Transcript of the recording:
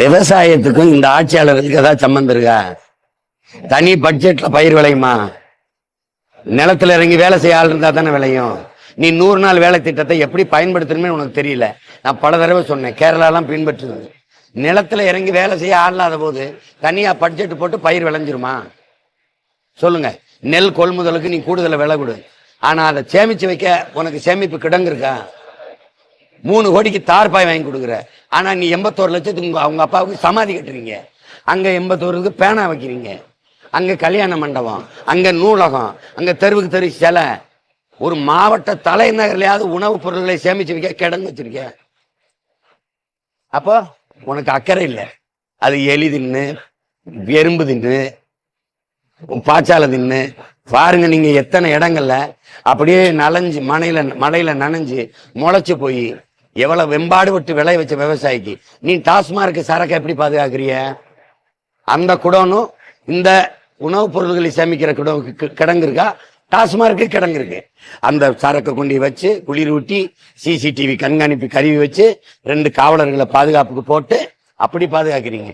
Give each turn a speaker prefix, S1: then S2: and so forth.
S1: விவசாயத்துக்கும் இந்த ஆட்சியாளர்களுக்கு ஏதாவது சம்மந்தம் இருக்கா? தனி பட்ஜெட்ல பயிர் விளையுமா? நிலத்துல இறங்கி வேலை செய்ய ஆள் இருந்தா தானே விளையும். நீ நூறு நாள் வேலை திட்டத்தை எப்படி பயன்படுத்தணுமே உனக்கு தெரியல. நான் பல தடவை சொன்னேன் கேரளாலாம் பின்பற்றுது. நிலத்துல இறங்கி வேலை செய்ய ஆள் இல்லாத போது தனியா பட்ஜெட் போட்டு பயிர் விளைஞ்சிருமா? சொல்லுங்க. நெல் கொள்முதலுக்கு நீ கூடுதல விலை கொடு. ஆனா அதை சேமிச்சு வைக்க உனக்கு சேமிப்பு கிடங்கு இருக்கா மூணு கோடிக்கு தார்பாய் வாங்கி கொடுக்குற. ஆனால் நீ எண்பத்தோரு லட்சத்துக்கு உங்கள் அவங்க அப்பாவுக்கு சமாதி கட்டுறீங்க. அங்கே எண்பத்தோருக்கு பேனா வைக்கிறீங்க. அங்கே கல்யாண மண்டபம் அங்கே நூலகம் அங்கே தெருவுக்கு தெரு சிலை. ஒரு மாவட்ட தலைநகர்லையாவது உணவுப் பொருட்களை சேமிச்சு வைக்க கிடங்கு வச்சிருக்க. அப்போ உனக்கு அக்கறை இல்லை. அது எலி தின்னு எறும்பு தின்னு பாச்சால தின்னு. பாருங்க நீங்க எத்தனை இடங்கள்ல அப்படியே நனைஞ்சு மழையில மழையில நனைஞ்சு முளைச்சு போய் எவ்வளவு வெம்பாடு விட்டு விளைய வச்ச விவசாயிக்கு. நீ டாஸ்மார்க் சரக்கை எப்படி பாதுகாக்கிறிய? அந்த குடோனும் இந்த உணவுப் பொருள்களை சேமிக்கிற குடம் கிடங்கு இருக்கா டாஸ்மார்க்கு கிடங்கு இருக்கு அந்த சரக்கு கொண்டு வச்சு குளிர் ஊட்டி சிசிடிவி கண்காணிப்பு கருவி வச்சு ரெண்டு காவலர்களை பாதுகாப்புக்கு போட்டு அப்படி பாதுகாக்கிறீங்க.